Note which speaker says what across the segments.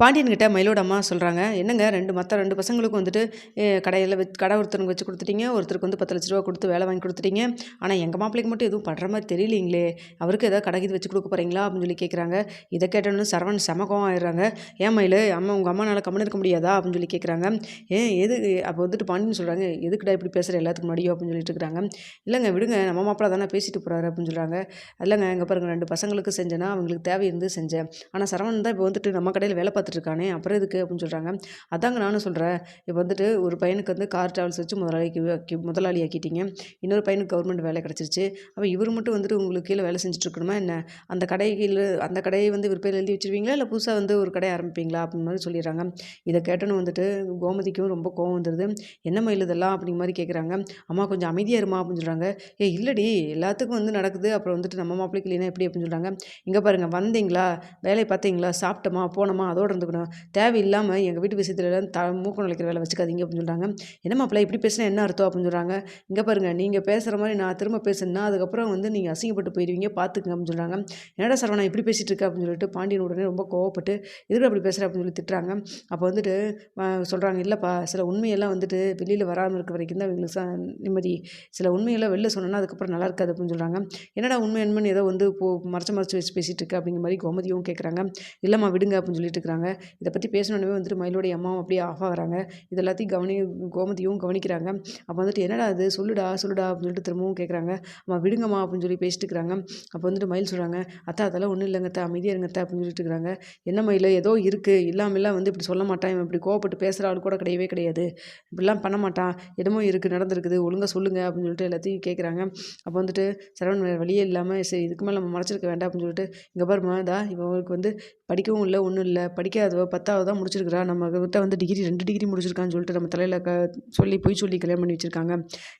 Speaker 1: பாண்டியன்கிட்ட மயிலோட அம்மா சொல்கிறாங்க என்னங்க ரெண்டு மற்ற ரெண்டு பசங்களுக்கும் வந்துட்டு கடையில் வச்சு கடை ஒருத்தனுக்கு வச்சு கொடுத்துட்டீங்க ஒருத்தருக்கு வந்து பத்து லட்ச ரூபா கொடுத்து வேலை வாங்கி கொடுத்துட்டீங்க. ஆனால் எங்கள் மாப்பிள்ளைக்கு மட்டும் எதுவும் பண்ணுற மாதிரி தெரியலீங்களே அவருக்கு ஏதாவது கடை இது வச்சு கொடுக்க போகிறீங்களா அப்படின்னு சொல்லி கேட்குறாங்க இதை கேட்டோன்னு சரவண் செமகம் ஆயிடுறாங்க. ஏன் மயில் அம்மா உங்கள் அம்மானால கம்மன் இருக்க முடியாதா? அப்படின்னு சொல்லி கேட்குறாங்க ஏன் எது அப்போ வந்துட்டு பாண்டியன் சொல்கிறாங்க எதுக்குடா இப்படி பேசுகிற எல்லாத்துக்கு முன்னாடியோ? அப்படின்னு சொல்லிட்டு இருக்கிறாங்க இல்லைங்க விடுங்க நம்ம மாப்பிள்ளை தானே பேசிட்டு போகிறாரு அப்படின்னு சொல்கிறாங்க இல்லைங்க எங்கள் பாருங்க ரெண்டு பசங்களுக்கு செஞ்சேன்னா அவங்களுக்கு தேவை இருந்து செஞ்சேன். ஆனால் சரவணன் தான் இப்போ வந்துட்டு நம்ம கடையில் வேலை பார்த்துட்டு இருக்கானே அப்புறம் எதுக்கு அப்படின்னு சொல்கிறாங்க அதாங்க நானும் சொல்கிறேன் இப்போ வந்துட்டு ஒரு பையனுக்கு வந்து கார் டிராவல்ஸ் வச்சு முதலாளிக்கு ஆக்கி- முதலாளி ஆக்கிட்டீங்க. இன்னொரு பையனுக்கு கவர்மெண்ட் வேலை கிடச்சிருச்சு. அப்போ இவர் மட்டும் வந்துட்டு உங்களுக்கு கீழே வேலை செஞ்சுட்ருக்கணுமா என்ன? அந்த கடையில் அந்த கடையை வந்து விற்பையில் எழுதி வச்சுருவீங்களா? இல்லை புதுசாக வந்து ஒரு கடை ஆரம்பிப்பீங்களா? அப்படின்னு மாதிரி சொல்லிடுறாங்க. இதை கேட்டோன்னு வந்துட்டு கோமதிக்கும் ரொம்ப கோவம் வந்துடுது என்ன மயில் இதெல்லாம் அப்படிங்கிற மாதிரி கேட்குறாங்க அம்மா கொஞ்சம் அமைதியாக இருமா அப்படின்னு சொல்கிறாங்க ஏ இல்லடி எல்லாத்துக்கும் வந்து நடக்குது. அப்புறம் வந்துட்டு நம்ம மாப்பிள்ளைக்கு இல்லைன்னா எப்படி அப்படின்னு சொல்கிறாங்க இங்கே பாருங்கள் வந்தீங்களா? வேலையை பார்த்தீங்களா? சாப்பிட்டோமா? போனோமா? அதோட இருந்துக்கணும். தேவையில்லாமல் எங்கள் வீட்டு விஷயத்துலலாம் த மூக்கம் நுழைக்கிற வேலை வச்சுக்காதீங்க அப்படின்னு சொல்கிறாங்க என்ன மாப்பிள்ளை இப்படி பேசினா என்ன அர்த்தம்? அப்படின்னு சொல்கிறாங்க இங்கே பாருங்கள் நீங்கள் பேசுகிற மாதிரி நான் திரும்ப பேசுனா அதுக்கப்புறம் வந்து நீங்கள் அசிங்கப்பட்டு போயிடுவீங்க பார்த்துக்குங்க அப்படின்னு சொல்கிறாங்க என்னடா சரவணா இப்படி பேசிகிட்டு இருக்கேன் அப்படின்னு சொல்லிட்டு பாண்டியன் உடனே ரொம்ப கோவப்பட்டு எதுக்கு அப்படி பேசுகிற அப்படின்னு சொல்லி திட்டுறாங்க. அப்போ வந்துட்டு சொல்கிறாங்க இல்லைப்பா சில உண்மையெல்லாம் வந்துட்டு வெளியில் வராமல் இருக்க வரைக்கும் தான் இவங்களுக்கு ச- நிம்மதி. சில உண்மையெல்லாம் வெளில சொன்னோன்னா அதுக்கப்புறம் நல்லா இருக்காது அப்படின்னு சொல்கிறாங்க என்னடா உண்மை என்னன்னு ஏதோ வந்து போ மறைச்சு மறைச்சு வச்சு பேசிகிட்டு இருக்க? அப்படிங்கிற மாதிரி கோமதியும் கேட்குறாங்க இல்லைம்மா விடுங்க அப்படின்னு சொல்லிட்டு இருக்கிறாங்க இதை பற்றி பேசணுன்னே வந்துட்டு மயிலோடைய அம்மாவும் அப்படியே ஆஃப் ஆகுறாங்க இது எல்லாத்தையும் கவனி கோமதியும் கவனிக்கிறாங்க. அப்போ வந்துட்டு என்னடா அது சொல்லுடா சொல்லுடா அப்படின்னு சொல்லிட்டு திரும்பவும் கேட்குறாங்க அம்மா விடுங்கம்மா அப்படின்னு சொல்லி பேசிட்டு இருக்கிறாங்க. அப்போ வந்துட்டு மயில் சொல்கிறாங்க அத்தா அதெல்லாம் ஒன்றும் இல்லைங்க அத்தா அமைதியாக இருங்க அத்தா அப்படின்னு சொல்லிட்டு இருக்கிறாங்க. என்ன மயில்? ஏதோ இருக்குது இல்லாமல்லாம் வந்து இப்படி சொல்ல மாட்டான். இவன் இப்படி கோவப்பட்டு பேசுகிற ஆள் கூட கிடையவே கிடையாது. இப்படிலாம் பண்ண மாட்டான். என்னமோ இருக்குது நடந்திருக்குது. ஒழுங்காக சொல்லுங்க அப்படின்னு சொல்லிட்டு எல்லாத்தையும் கேட்குறாங்க அப்போ வந்துட்டு சரவணன் வேறு வழியே இல்லாமல் சரி இதுக்கு மேலே நம்ம மறைச்சிருக்க வேண்டாம் அப்படின்னு சொல்லிட்டு இங்கே பாருமா இதா இவங்களுக்கு வந்து படிக்கவும் இல்லை ஒன்றும் இல்லை. படிக்காதவ பத்தாவது தான் முடிச்சிருக்கிறா. நம்ம கிட்ட வந்து டிகிரி ரெண்டு டிகிரி முடிச்சிருக்கான்னு சொல்லிட்டு நம்ம தலையில் க சொல்லி பொய் சொல்லி கல்யாணம் பண்ணி வச்சிருக்காங்க.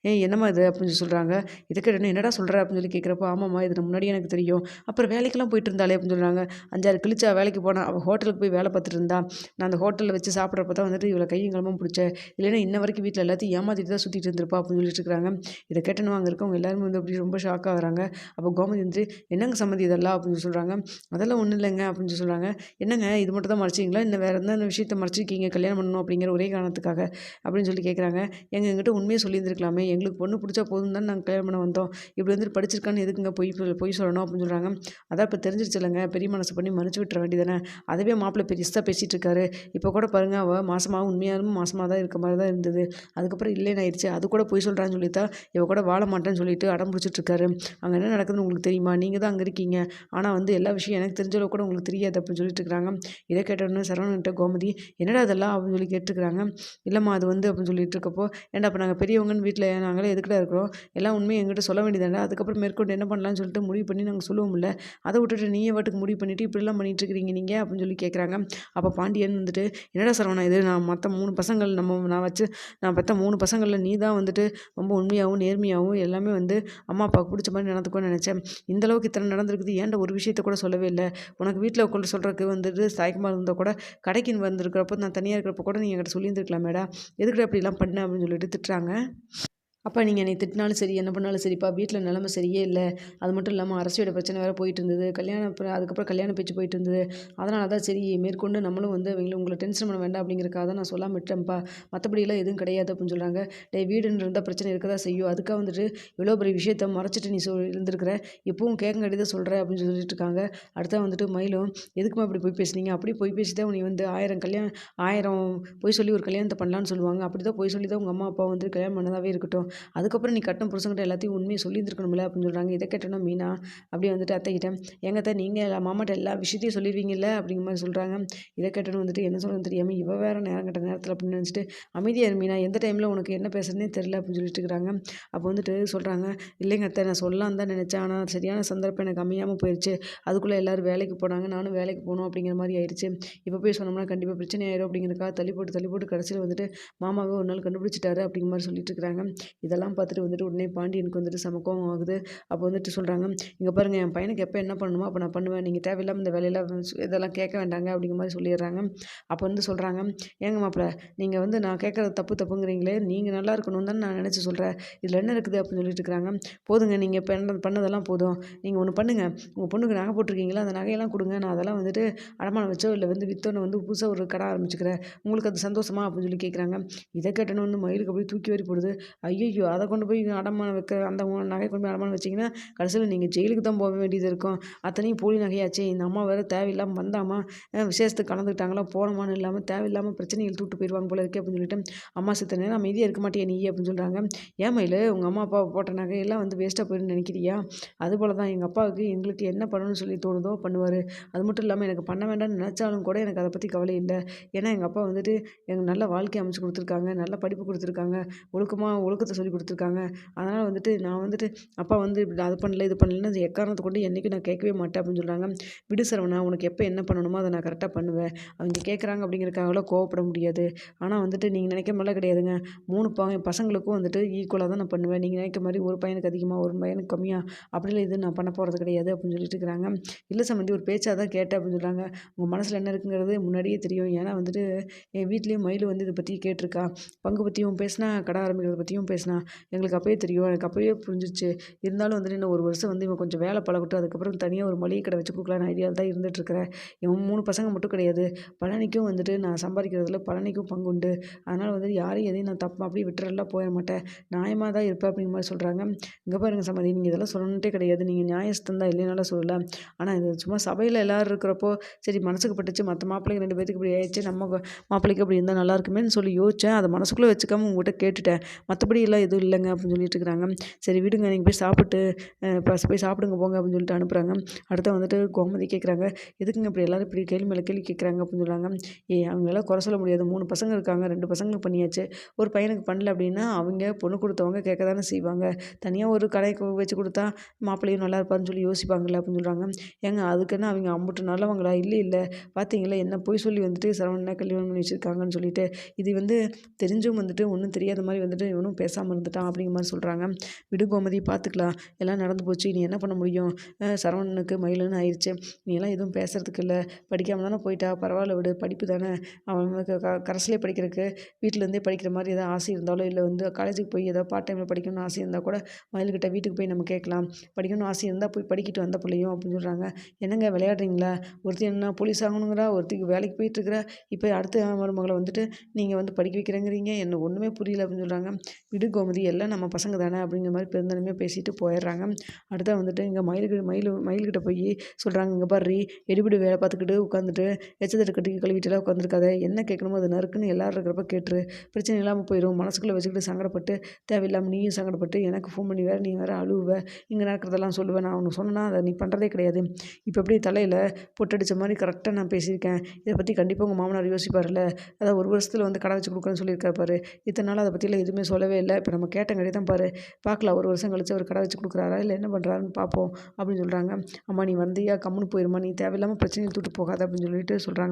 Speaker 1: ஏன் என்னம்மா இது அப்படின்னு சொல்கிறாங்க இதுக்கு என்னடா சொல்கிற அப்படின்னு சொல்லி கேட்குறப்போ ஆமாம்மா இது முன்னாடி எனக்கு தெரியும். அப்புறம் வேலைக்கெல்லாம் போயிட்டு இருந்தாலே அப்படின்னு சொல்கிறாங்க அஞ்சாறு கிழிச்சா வேலைக்கு போனால் அவள் ஹோட்டலுக்கு போய் வேலை பார்த்துட்டு இருந்தா. நான் அந்த ஹோட்டலில் வச்சு சாப்பிட்றப்ப தான் வந்துட்டு இவ்வளோ கையும் கிளம்பும் பிடிச்சேன். இல்லைன்னா இன்ன வரைக்கும் வீட்டில் எல்லாத்தையும் ஏமாற்றிட்டு தான் சுற்றிட்டு இருந்திருப்பா அப்படின்னு சொல்லிட்டு இருக்காங்க. இதை கேட்டணும் அங்கே இருக்கவங்க எல்லாருமே வந்து அப்படி ரொம்ப ஷாக் ஆகுறாங்க அப்போ கோமதி வந்து என்னங்க சம்மதி இதெல்லாம்? அப்படின்னு சொல்கிறாங்க அதெல்லாம் ஒன்றும் இல்லைங்க அப்படின்னு சொல்லி சொல்கிறாங்க என்னங்க இது மட்டும் தான் மறைச்சிங்களா? இல்லை வேறு எந்த விஷயத்தை மறைச்சிருக்கீங்க? கல்யாணம் பண்ணணும் அப்படிங்கிற ஒரே காரணத்துக்காக அப்படின்னு சொல்லி கேட்குறாங்க எங்கள் எங்கிட்ட உண்மையை சொல்லியிருந்துருக்கலாமே. எங்களுக்கு பொண்ணு பிடிச்சா போதும் தான் நாங்கள் கல்யாணம் பண்ண வந்தோம். இப்படி வந்துட்டு படிச்சிருக்கான்னு எதுக்குங்க பொய் பொய் சொல்லணும் அப்படின்னு சொல்கிறாங்க அதான் இப்போ தெரிஞ்சிருச்சு இல்லைங்க. பெரிய மனசு பண்ணி மன்னிச்சு விட்டுற வேண்டியதானே அதுவே மாப்பிள்ளை பெருசாக பேசிகிட்டு இருக்காரு. இப்போ கூட பாருங்க அவள் மாசமாக உண்மையாலும் மாசமாக தான் இருக்க மாதிரி தான் இருந்தது. அதுக்கப்புறம் இல்லைன்னு ஆயிடுச்சு. அது கூட பொய் சொல்கிறான்னு சொல்லி தான் இவ கூட வாழ மாட்டேன்னு சொல்லிட்டு அடம் பிடிச்சிட்டு இருக்காரு. அங்கே என்ன நடக்குதுன்னு உங்களுக்கு தெரியுமா? நீங்கள் தான் அங்கே இருக்கீங்க. ஆனால் வந்து எல்லா விஷயம் எனக்கு தெரிஞ்சளவு கூட உங்களுக்கு தெரியாது அப்படின்னு சொல்லிட்டு இருக்கிறாங்க இதை கேட்டோன்னு சரவணன்கிட்ட கோமதி என்னடா அதெல்லாம் அப்படின்னு சொல்லி கேட்டுருக்குறாங்க. இல்லைம்மா அது வந்து அப்படின்னு சொல்லிட்டு இருக்கப்போ ஏன்டா அப்போ நாங்கள் பெரியவங்கன்னு வீட்டில் நாங்களே எதுக்கிட்ட இருக்கிறோம்? எல்லாம் உண்மையை எங்கிட்ட சொல்ல வேண்டியதாண்டா? அதுக்கப்புறம் மேற்கொண்டு என்ன பண்ணலாம்னு சொல்லிட்டு முடிவு பண்ணி நாங்கள் சொல்லுவோம்ல அதை விட்டுட்டு நீயே வாட்டுக்கு முடிவு பண்ணிட்டு இப்படிலாம் பண்ணிட்டு இருக்கிறீங்க நீங்கள் அப்படின்னு சொல்லி கேட்குறாங்க அப்போ பாண்டியன் வந்துட்டு என்னடா சரவணா இது? நான் மற்ற மூணு பசங்கள் நம்ம நான் வச்சு நான் பெற்ற மூணு பசங்களில் நீ தான் வந்துட்டு ரொம்ப உண்மையாகவும் நேர்மையாகவும் எல்லாமே வந்து அம்மா அப்பாவுக்கு பிடிச்ச மாதிரி நடந்துக்கோன்னு நினச்சேன். இந்த அளவுக்கு இத்தனை நடந்திருக்குது ஏன்டா ஒரு விஷயத்த கூட சொல்லவே இல்லை? உனக்கு வீட்டில் உட்காந்து சொல்கிறதுக்கு வந்துட்டு சாய்க்குமார் இருந்தால் கூட கடைக்கு வந்திருக்கிறப்போ நான் தனியாக இருக்கிறப்ப கூட நீங்கள் என்கிட்ட சொல்லியிருந்துருக்கலாமேடா. எதுக்குடா அப்படிலாம் பண்ண அப்படின்னு சொல்லிட்டு திட்டுறாங்க. அப்போ நீங்கள் என்னை திட்டினாலும் சரி என்ன பண்ணாலும் சரிப்பா வீட்டில் நிலமை சரியே இல்லை. அது மட்டும் இல்லாமல் அரசியோட பிரச்சனை வேறு போயிட்டு இருந்தது. கல்யாணம் அப்புறம் அதுக்கப்புறம் கல்யாணம் பேச்சு போயிட்டு இருந்தது. அதனால தான் சரி மேற்கொண்டு நம்மளும் வந்து அவங்களும் உங்களை டென்ஷன் பண்ண வேண்டாம் அப்படிங்கிறக்காக தான் நான் சொல்லாம விட்டேன்ப்பா. மற்றபடியெல்லாம் எதுவும் கிடையாது அப்படின்னு சொல்கிறாங்க டே வீடுன்னு இருந்தால் பிரச்சனை இருக்க தான் செய்யும். அதுக்காக வந்துட்டு இவ்வளோ பெரிய விஷயத்த மறைச்சிட்டு நீ சொல் இருந்திருக்கிற. இப்பவும் கேட்க கடிதம் சொல்கிற அப்படின்னு சொல்லிட்டு இருக்காங்க. அடுத்தா வந்துட்டு மயிலும் எதுக்குமா அப்படி போய் பேசுனீங்க? அப்படி போய் பேசி தான் உன்னை வந்து ஆயிரம் கல்யாணம் ஆயிரம் போய் சொல்லி ஒரு கல்யாணத்தை பண்ணலான்னு சொல்லுவாங்க. அப்படி தான் போய் சொல்லி தான் உங்கள் அம்மா அப்பா வந்து கல்யாணம் பண்ணதாகவே இருக்கட்டும். அதுக்கப்புறம் நீ கட்டும் புருஷங்கிட்ட எல்லாத்தையும் உண்மையை சொல்லியிருந்துருக்கணும்ல அப்படின்னு சொல்கிறாங்க இதை கேட்டோன்னா மீனா அப்படியே வந்துட்டு அத்தைக்கிட்ட எங்கத்த நீங்கள் எல்லா மாமாட்ட எல்லா விஷயத்தையும் சொல்லிடுவீங்கல்ல அப்படிங்கிற மாதிரி சொல்கிறாங்க இதை கேட்டோன்னு வந்துட்டு என்ன சொல்கிறது தெரியாமல் இவ வேறு நேரம் கட்ட நேரத்தில் அப்படின்னு நினச்சிட்டு அமைதியாக மீனா எந்த டைமில் உனக்கு என்ன பேசுறதுனே தெரில அப்படின்னு சொல்லிட்டு இருக்கிறாங்க அப்போ வந்துட்டு சொல்கிறாங்க இல்லைங்க அத்தை நான் சொல்லலாம் தான் நினச்சேன். ஆனால் சரியான சந்தர்ப்பம் எனக்கு அமையாமல் போயிடுச்சு அதுக்குள்ளே எல்லோரும் வேலைக்கு போனாங்க நானும் வேலைக்கு போகணும் அப்படிங்கிற மாதிரி ஆயிடுச்சு இப்போ போய் சொன்னோம்னா கண்டிப்பாக பிரச்சனை ஆயிரும் அப்படிங்கிறக்காக தள்ளி போட்டு தள்ளி போட்டு கடைசியில் வந்துட்டு மாமாவே ஒரு நாள் கண்டுபிடிச்சிட்டாரு அப்படிங்கிற மாதிரி சொல்லிட்டு இருக்கிறாங்க இதெல்லாம் பார்த்துட்டு வந்துட்டு உடனே பாண்டியனுக்கு வந்துட்டு சமக்கம் ஆகுது. அப்போ வந்துட்டு சொல்கிறாங்க இங்கே பாருங்கள் என் பையனுக்கு எப்போ என்ன பண்ணணுமோ அப்போ நான் பண்ணுவேன். நீங்கள் தேவையில்லாமல் இந்த வேலையெல்லாம் இதெல்லாம் கேட்க வேண்டாங்க அப்படிங்கிற மாதிரி சொல்லிடுறாங்க. அப்போ வந்து சொல்கிறாங்க ஏங்க மாப்பிள்ள நீங்கள் வந்து நான் கேட்குறது தப்பு தப்புங்கிறீங்களே. நீங்கள் நல்லா இருக்கணும் தான் நான் நினச்சி சொல்கிறேன் இதில் என்ன இருக்குது? அப்படின்னு சொல்லிட்டு இருக்கிறாங்க. போதுங்க நீங்கள் இப்போ என்ன பண்ணதெல்லாம் போதும். நீங்கள் ஒன்று பண்ணுங்கள் உங்கள் பொண்ணுக்கு நகை போட்டிருக்கீங்களா? அந்த நகையெல்லாம் கொடுங்க. நான் அதெல்லாம் வந்துட்டு அடமானம் வச்சோ இல்லை வந்து வித்தோன்னு வந்து புதுசாக ஒரு கடை ஆரம்பிச்சுக்கிறேன். உங்களுக்கு அது சந்தோஷமா? அப்படின்னு சொல்லி கேட்குறாங்க இதை கேட்டோன்னு வந்து மயிலுக்கு அப்படியே தூக்கி வரி போடுது. ஐயோ ஐயோ அதை கொண்டு போய் அடமானம் வைக்கிற அந்த நகை கொண்டு போய் அடமானம் வச்சிங்கன்னா கடைசியில் நீங்கள் ஜெயிலுக்கு தான் போக வேண்டியது இருக்கும். அத்தனையும் போலி நகையாச்சு இந்த அம்மா வேறு தேவையில்லாமல் வந்தாமா? விசேஷத்துக்கு கலந்துக்கிட்டாங்களா? போனமான்னு இல்லாமல் தேவையில்லாமல் பிரச்சனைகள் தூட்டு போயிடுவாங்க போல இருக்கே அப்படின்னு சொல்லிட்டு அம்மா சித்த நேரம் அமைதியாக இருக்க மாட்டேன் நீ அப்படின்னு சொல்கிறாங்க ஏன் மயில் உங்கள் அம்மா அப்பா போட்ட நகையெல்லாம் வந்து வேஸ்ட்டாக போயிடுன்னு நினைக்கிறியா? அது போல் தான் எங்கள் அப்பாவுக்கு எங்களுக்கு என்ன பண்ணணும்னு சொல்லி தோணுதோ பண்ணுவார். அது மட்டும் இல்லாமல் எனக்கு பண்ண வேண்டாம்னு நினச்சாலும் கூட எனக்கு அதை பற்றி கவலை இல்லை. ஏன்னா எங்கள் அப்பா வந்துட்டு எங்கள் நல்ல வாழ்க்கை அமைச்சு கொடுத்துருக்காங்க நல்ல படிப்பு கொடுத்துருக்காங்க. ஒழுக்கமாக ஒழுக்கத்தை சொல்லி கொடுத்துருக்காங்க. அதனால் வந்துட்டு நான் வந்துட்டு அப்பா வந்து இப்படி அது பண்ணல இது பண்ணலன்னு எக்காரணத்தை கொண்டு என்றைக்கும் நான் கேட்கவே மாட்டேன் அப்படின்னு சொல்கிறாங்க விடு சரவணா உனக்கு எப்போ என்ன பண்ணணுமோ அதை நான் கரெக்டாக பண்ணுவேன். அவங்க கேட்குறாங்க அப்படிங்கிறக்காகலாம் கோவப்பட முடியாது. ஆனால் வந்துட்டு நீங்கள் நினைக்க மாதிரிலாம் கிடையாதுங்க. மூணு ப பசங்களுக்கும் வந்துட்டு ஈக்குவலாக தான் நான் பண்ணுவேன். நீங்கள் நினைக்க மாதிரி ஒரு பையனுக்கு அதிகமாக ஒரு பையனுக்கு கம்மியாக அப்படிலாம் இது நான் பண்ண போகிறது கிடையாது அப்படின்னு சொல்லிட்டு இருக்கிறாங்க. இல்லை சம்மந்தி ஒரு பேச்சாக தான் கேட்டேன் அப்படின்னு சொல்கிறாங்க உங்கள் மனசில் என்ன இருக்குங்கிறது முன்னாடியே தெரியும். ஏன்னா வந்துட்டு என் வீட்லேயும் மயில் வந்து இதை பற்றி கேட்டிருக்கா. பங்கு பற்றியும் பேசினா கடை ஆரம்பிக்கிறத பற்றியும் பேசினா எங்களுக்கு அப்போயே தெரியும். எனக்கு அப்போயே புரிஞ்சிச்சு இருந்தாலும் வந்துட்டு இன்னும் ஒரு வருஷம் வந்து இவன் கொஞ்சம் வேலை பழகட்டும். அதுக்கப்புறம் தனியாக ஒரு மளிகை கடை வச்சு கொடுக்கலான்னு ஐடியாவில் தான் இருந்துகிட்ருக்கிறேன் இவன் மூணு பசங்க மட்டும் கிடையாது. பழனிக்கும் வந்துட்டு நான் சம்பாதிக்கிறதுல பழனிக்கும் பங்கு உண்டு. அதனால் வந்து யாரையும் எதையும் நான் தப்பு அப்படியே விட்டுறலாம் போயிட மாட்டேன். நியாயமாக தான் இருப்பேன் அப்படிங்கிற மாதிரி சொல்கிறாங்க இங்கே பாருங்கள் சம்மதி நீங்கள் இதெல்லாம் சொல்லணுன்ட்டே கிடையாது. நீங்கள் நியாயஸ்தம் தான் இல்லைனாலும் சொல்லலை ஆனால் இது சும்மா சபையில் எல்லோரும் இருக்கிறப்போ சரி மனசுக்கு பட்டுச்சு மற்ற மாப்பிள்ளைக்கு ரெண்டு பேருக்கு இப்படி ஆயிடுச்சு நம்ம மாப்பிள்ளைக்கு அப்படி இருந்தால் நல்லா இருக்குமேன்னு சொல்லி யோசித்தேன் அதை மனசுக்குள்ளே வச்சுக்காம உங்கள்கிட்ட கேட்டுட்டேன். மற்றபடி எல்லாம் எதுவும் இல்லைங்க அப்படின்னு சொல்லிட்டு இருக்கிறாங்க. சரி விடுங்க நீங்கள் போய் சாப்பிட்டு போய் சாப்பிடுங்க போங்க அப்படின்னு சொல்லிட்டு அனுப்புகிறாங்க அடுத்த வந்துட்டு கோமதி கேட்குறாங்க எதுக்குங்க இப்படி எல்லோரும் இப்படி கேள்வி மேலே கேள்வி கேட்குறாங்க அப்படின்னு சொல்கிறாங்க ஏ அவங்களாம் குறை சொல்ல முடியாது. மூணு பசங்க இருக்காங்க. ரெண்டு பசங்களுக்கு பண்ணியாச்சு. ஒரு பையனுக்கு பண்ணல அப்படின்னா அவங்க பொண்ணு கொடுத்தவங்க கேட்க தானே செய்வாங்க. தனியாக ஒரு கடைக்கு வச்சு கொடுத்தா மாப்பிள்ளையும் நல்லா இருப்பான்னு சொல்லி யோசிப்பாங்கள்ல அப்படின்னு சொல்கிறாங்க ஏங்க அதுக்குன்னு அவங்க அம்புட்டு நல்லவங்களா? இல்லை இல்லை. பார்த்தீங்களா என்ன போய் சொல்லி வந்துட்டு சரவணனை கல்யாணம் பண்ணி வச்சுருக்காங்கன்னு சொல்லிட்டு. இது வந்து தெரிஞ்சும் வந்துட்டு ஒன்றும் தெரியாத மாதிரி வந்துட்டு இவனும் பேசாமல் இருந்துட்டான் அப்படிங்கிற மாதிரி சொல்கிறாங்க விடு கோமதி பார்த்துக்கலாம் எல்லாம் நடந்து போச்சு. நீ என்ன பண்ண முடியும்? சரவணனுக்கு மயிலுன்னு ஆயிடுச்சு நீ எல்லாம் எதுவும் பேசுகிறதுக்கு இல்லை. படிக்காமல் தானே போயிட்டா. பரவாயில்ல விடு. படிப்பு தானே. அவனுக்கு க கரஸ்லேயே படிக்கிறதுக்கு வீட்டிலேருந்தே படிக்கிற மாதிரி எதாவது ஆசை இருந்தாலோ இல்லை வந்து காலேஜுக்கு போய் ஏதாவது பார்ட் டைமில் படிக்கணும்னு ஆசை இருந்தால் கூட மயில்கிட்ட வீட்டுக்கு போய் நம்ம கேட்கலாம். படிக்கணும்னு ஆசை இருந்தால் போய் படிக்கிட்டு வந்த பிள்ளையும் அப்படின்னு சொல்கிறாங்க என்னங்க விளையாடுறீங்களா? ஒருத்தி என்ன போலீஸ் ஆகணுங்கிறா? ஒருத்திக்கு வேலைக்கு போயிட்டுருக்குறா இப்போ அடுத்த மருமகளை வந்துட்டு நீங்கள் வந்து படிக்க வைக்கிறேங்கிறீங்க. என்ன ஒன்றுமே புரியல அப்படின்னு சொல்கிறாங்க விடு கோமதி எல்லாம் நம்ம பசங்க தானே? அப்படிங்கிற மாதிரி பெருந்தனமே பேசிட்டு போயிடுறாங்க. அடுத்தா வந்துட்டு இங்கே மயில்கிட்ட மயில் மயில்கிட்ட போய் சொல்கிறாங்க இங்கே பாரு எடுபிடி வேலை பார்த்துக்கிட்டு உட்காந்துட்டு எச்சத்தட்டு கட்டி கழுவிட்டுலாம் உட்காந்துருக்காத. என்ன கேட்கணுமோ அது நறுக்குன்னு எல்லோரும் இருக்கிறப்ப கேட்டுரு. பிரச்சனை இல்லாமல் போயிடும் மனசுக்குள்ளே வச்சுக்கிட்டு சங்கடப்பட்டு தேவையில்லாமல் நீயும் சங்கடப்பட்டு எனக்கு ஃபோன் பண்ணி வேறு நீ வேறு அழுவ. இங்கே நடக்கிறதெல்லாம் சொல்லுவேன் நான் ஒன்று சொன்னேன்னா அதை நீ பண்ணுறதே கிடையாது. இப்போ எப்படி தலையில் பொட்டடிச்ச மாதிரி கரெக்டாக நான் பேசியிருக்கேன். இதை பற்றி கண்டிப்பாக உங்கள் மாமனார் யோசிப்பார்ல அதான் ஒரு வருஷத்தில் வந்து கடை வச்சு கொடுக்குறேன்னு சொல்லியிருக்காரு பாரு. இத்தனை நாள் அதை பற்றிலாம் எதுவுமே சொல்லவே இல்லை. இப்போ நம்ம கேட்டங்காட்டி தான் பாரு. பார்க்கலாம் ஒரு வருஷம் கழிச்சு அவர் கடை வச்சு கொடுக்குறாரா? இல்லை என்ன பண்ணுறாருன்னு பார்ப்போம் அப்படின்னு சொல்கிறாங்க அம்மா நீ வந்தியா? கம்முன்னு போயிருமா நீ தேவையில்லாமல் பிரச்சனையை தூட்டு போகாத அப்படின்னு சொல்லிட்டு சொல்கிறாங்க